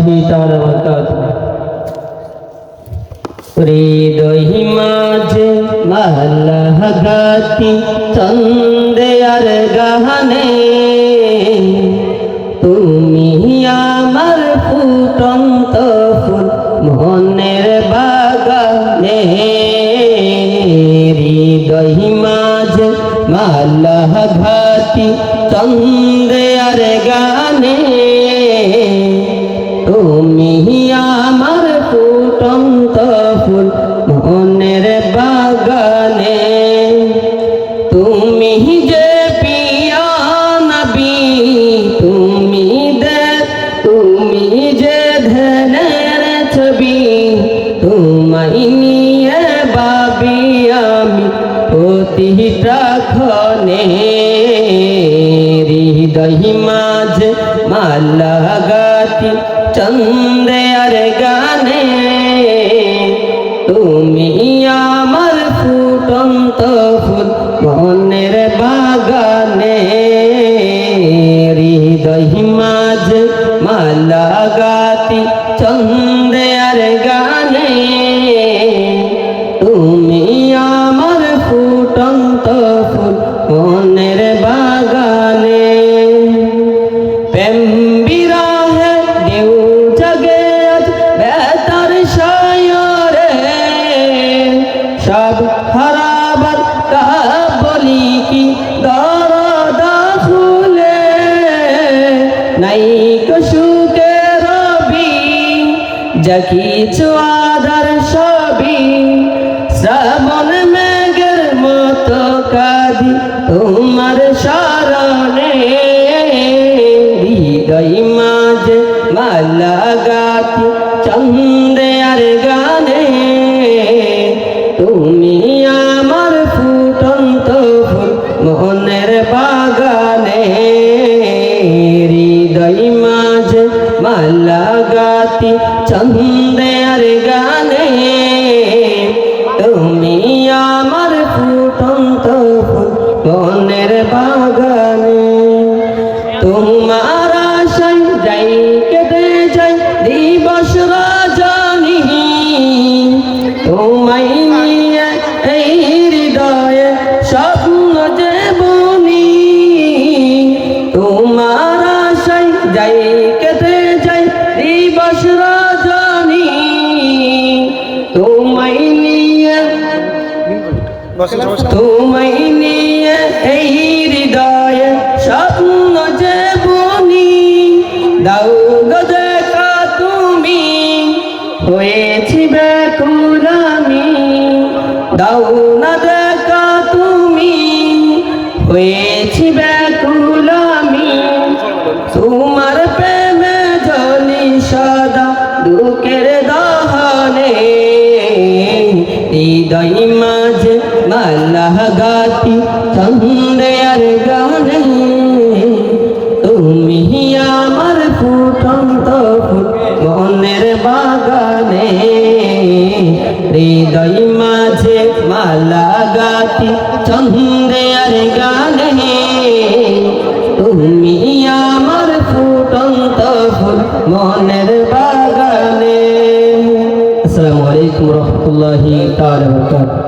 تعالى وبركاته হৃদয় মাঝে মালাগাতি চন্দে আর গাহানে তুমি আমার ফুটন্ত ফুল মনের বাগানে হৃদয় মাঝে মালাঘাতি চন্দে আর গানে ক্ষণে হৃদয় মাঝে মালা গাতি চন্দে গানে। তুমি আমার ফুটন্ত ফুল মনের বাগানে, হৃদয় মাঝে মালা নাই কশুকে রবি, যা কিছু আধার সবই। শ্রাবণ মেঘের মতো কাঁদি তোমার শরণে। হৃদয় মাঝে মালা গাতি চন্দে আশায় যাই কেটে যাই দিবস রজনী? তোমায় নিয়ে এই হৃদয়ে স্বপ্ন যে বনি তোমার আশায় যাই কেটে যাই দিবস রজনী? তোমায় নিয়ে তোমায় হয়েছি ব্যাকুল আমি দাও না দেখা তুমি। হয়েছি ব্যাকুল আমি তোমার প্রেমে জলি সদা দুঃখের দহনে। হৃদয় মাঝে মালা গাতি চন্দে আর গাতি চন্দে আর গানে তুমি আমার ফুটন্ত মনের বাগানে। আসসালামু আলাইকুম রহমতুল্লাহি তাআলা